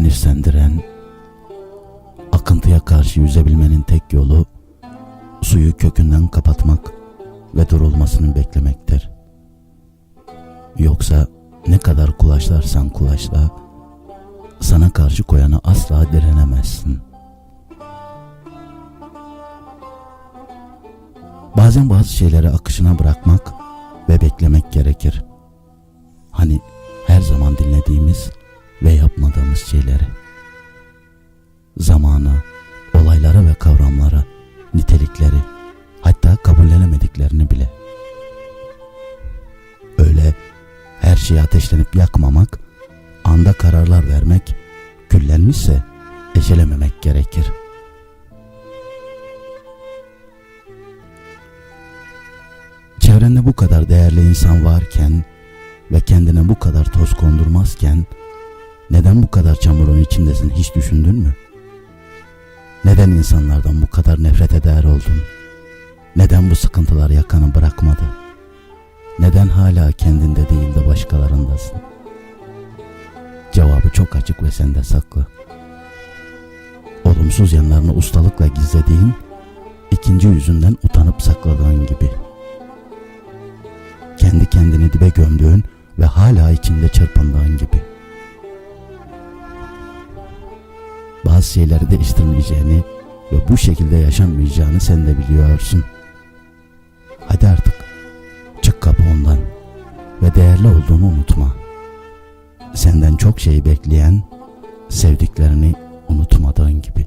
direnirsen diren, akıntıya karşı yüzebilmenin tek yolu suyu kökünden kapatmak ve durulmasını beklemektir. Yoksa ne kadar kulaçlarsan kulaçla, sana karşı koyana asla direnemezsin. Bazen bazı şeyleri akışına bırakmak ve beklemek gerekir. Hani her zaman dinlediğimiz ve yapmadığımız şeyleri. Zamanı, olaylara ve kavramlara, nitelikleri, hatta kabullenemediklerini bile. Öyle her şeyi ateşlenip yakmamak, anda kararlar vermek, küllenmişse ecelememek gerekir. Çevrende bu kadar değerli insan varken ve kendine bu kadar toz kondurmazken neden bu kadar çamurun içindesin hiç düşündün mü? Neden insanlardan bu kadar nefret eder oldun? Neden bu sıkıntılar yakanı bırakmadı? Neden hala kendinde değil de başkalarındasın? Cevabı çok açık ve sende saklı. Olumsuz yanlarını ustalıkla gizlediğin, ikinci yüzünden utanıp sakladığın gibi. Kendi kendini dibe gömdüğün ve hala içinde çırpındığın gibi. Bazı şeyleri değiştirmeyeceğini ve bu şekilde yaşanmayacağını sen de biliyorsun. Hadi artık çık kapı ondan ve değerli olduğunu unutma. Senden çok şey bekleyen sevdiklerini unutmadığın gibi.